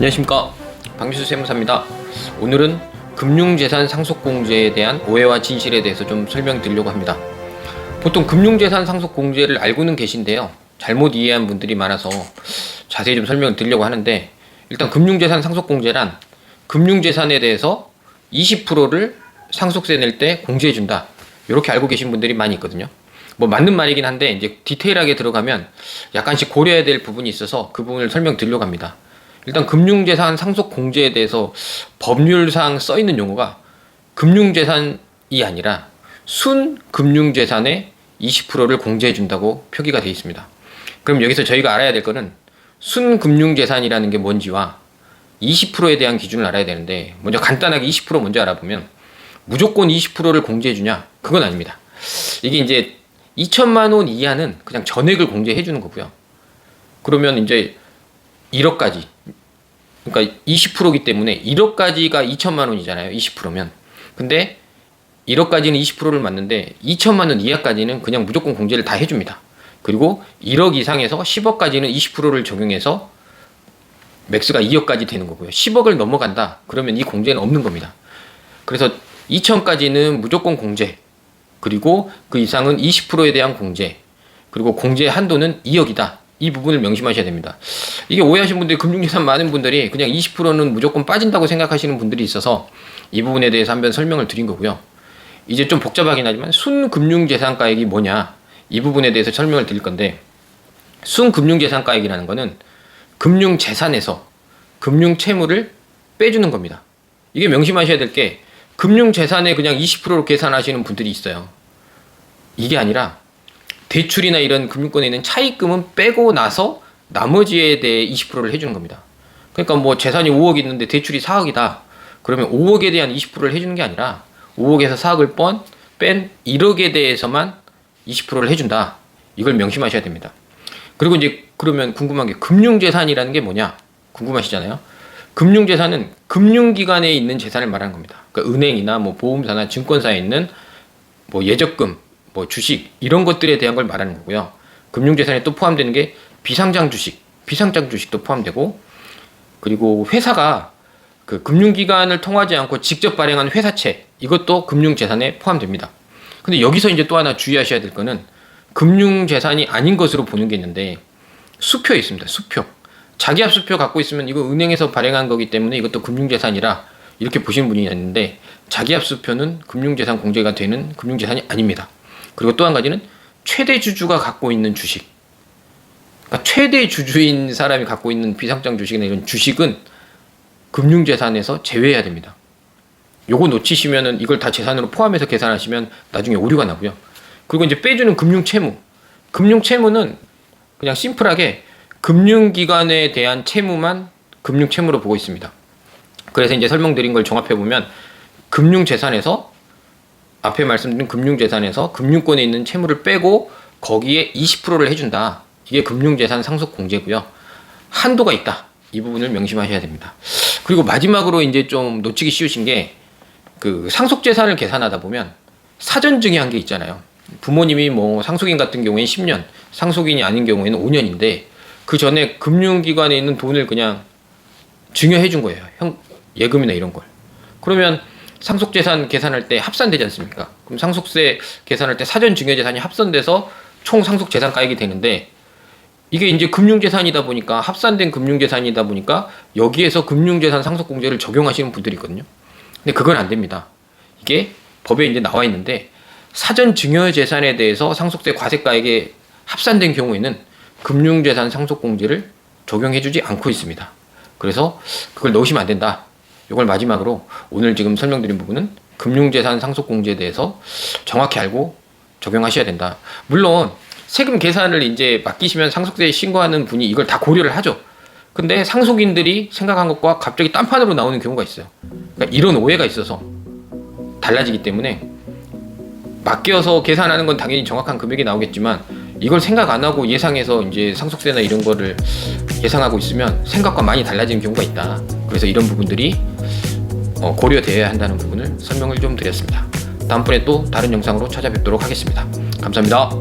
안녕하십니까. 박미수 세무사입니다. 오늘은 금융재산 상속공제에 대한 오해와 진실에 대해서 좀 설명드리려고 합니다. 보통 금융재산 상속공제를 알고는 계신데요. 잘못 이해한 분들이 많아서 자세히 좀 설명을 드리려고 하는데 일단 금융재산 상속공제란 금융재산에 대해서 20%를 상속세 낼 때 공제해준다. 이렇게 알고 계신 분들이 많이 있거든요. 뭐 맞는 말이긴 한데 이제 디테일하게 들어가면 약간씩 고려해야 될 부분이 있어서 그 부분을 설명드리려고 합니다 일단 금융재산 상속 공제에 대해서 법률상 써 있는 용어가 금융재산이 아니라 순 금융재산의 20%를 공제해 준다고 표기가 되어 있습니다. 그럼 여기서 저희가 알아야 될 거는 순 금융재산이라는 게 뭔지와 20%에 대한 기준을 알아야 되는데 먼저 간단하게 20% 먼저 알아보면 무조건 20%를 공제해 주냐? 그건 아닙니다. 이게 이제 2천만 원 이하는 그냥 전액을 공제해 주는 거고요. 그러면 이제 1억까지 그러니까 20%이기 때문에 1억까지가 2천만 원이잖아요. 20%면. 근데 1억까지는 20%를 맞는데 2천만 원 이하까지는 그냥 무조건 공제를 다 해줍니다. 그리고 1억 이상에서 10억까지는 20%를 적용해서 맥스가 2억까지 되는 거고요. 10억을 넘어간다. 그러면 이 공제는 없는 겁니다. 그래서 2천까지는 무조건 공제. 그리고 그 이상은 20%에 대한 공제. 그리고 공제 한도는 2억이다. 이 부분을 명심하셔야 됩니다. 이게 오해하신 분들이 금융재산 많은 분들이 그냥 20%는 무조건 빠진다고 생각하시는 분들이 있어서 이 부분에 대해서 한번 설명을 드린 거고요. 이제 좀 복잡하긴 하지만 순금융재산가액이 뭐냐 이 부분에 대해서 설명을 드릴 건데 순금융재산가액이라는 거는 금융재산에서 금융채무를 빼주는 겁니다. 이게 명심하셔야 될 게 금융재산에 그냥 20%로 계산하시는 분들이 있어요. 이게 아니라 대출이나 이런 금융권에 있는 차입금은 빼고 나서 나머지에 대해 20%를 해주는 겁니다. 그러니까 뭐 재산이 5억 있는데 대출이 4억이다. 그러면 5억에 대한 20%를 해주는 게 아니라 5억에서 4억을 뻔, 뺀 1억에 대해서만 20%를 해준다. 이걸 명심하셔야 됩니다. 그리고 이제 그러면 궁금한 게 금융재산이라는 게 뭐냐? 궁금하시잖아요. 금융재산은 금융기관에 있는 재산을 말하는 겁니다. 그러니까 은행이나 뭐 보험사나 증권사에 있는 뭐 예적금, 뭐 주식 이런 것들에 대한 걸 말하는 거고요. 금융재산에 또 포함되는 게 비상장 주식, 비상장 주식도 포함되고 그리고 회사가 그 금융기관을 통하지 않고 직접 발행한 회사채 이것도 금융재산에 포함됩니다. 근데 여기서 이제 또 하나 주의하셔야 될 거는 금융재산이 아닌 것으로 보는 게 있는데 수표 있습니다. 수표. 자기압 수표 갖고 있으면 이거 은행에서 발행한 거기 때문에 이것도 금융재산이라 이렇게 보시는 분이 있는데 자기압 수표는 금융재산 공제가 되는 금융재산이 아닙니다. 그리고 또 한 가지는 최대 주주가 갖고 있는 주식. 그러니까 최대 주주인 사람이 갖고 있는 비상장 주식이나 이런 주식은 금융재산에서 제외해야 됩니다. 요거 놓치시면은 이걸 다 재산으로 포함해서 계산하시면 나중에 오류가 나고요. 그리고 이제 빼주는 금융채무. 금융채무는 그냥 심플하게 금융기관에 대한 채무만 금융채무로 보고 있습니다. 그래서 이제 설명드린 걸 종합해 보면 금융재산에서 앞에 말씀드린 금융재산에서 금융권에 있는 채무를 빼고 거기에 20%를 해준다. 이게 금융재산 상속공제고요. 한도가 있다. 이 부분을 명심하셔야 됩니다. 그리고 마지막으로 이제 좀 놓치기 쉬우신 게 그 상속재산을 계산하다 보면 사전증이 한게 있잖아요. 부모님이 뭐 상속인 같은 경우에는 10년, 상속인이 아닌 경우에는 5년인데 그 전에 금융기관에 있는 돈을 그냥 증여해 준 거예요. 형 예금이나 이런 걸. 그러면 상속재산 계산할 때 합산되지 않습니까? 그럼 상속세 계산할 때 사전 증여재산이 합산돼서 총 상속재산 가액이 되는데 이게 이제 금융재산이다 보니까 합산된 금융재산이다 보니까 여기에서 금융재산 상속공제를 적용하시는 분들이 있거든요. 근데 그건 안 됩니다. 이게 법에 이제 나와 있는데 사전 증여재산에 대해서 상속세 과세가액에 합산된 경우에는 금융재산 상속공제를 적용해주지 않고 있습니다. 그래서 그걸 넣으시면 안 된다. 이걸 마지막으로 오늘 지금 설명드린 부분은 금융재산 상속공제에 대해서 정확히 알고 적용하셔야 된다. 물론 세금 계산을 이제 맡기시면 상속세 신고하는 분이 이걸 다 고려를 하죠. 근데 상속인들이 생각한 것과 갑자기 딴판으로 나오는 경우가 있어요. 그러니까 이런 오해가 있어서 달라지기 때문에 맡겨서 계산하는 건 당연히 정확한 금액이 나오겠지만 이걸 생각 안 하고 예상해서 이제 상속세나 이런 거를 예상하고 있으면 생각과 많이 달라지는 경우가 있다. 그래서 이런 부분들이 어, 고려되어야 한다는 부분을 설명을 좀 드렸습니다. 다음번에 또 다른 영상으로 찾아뵙도록 하겠습니다. 감사합니다.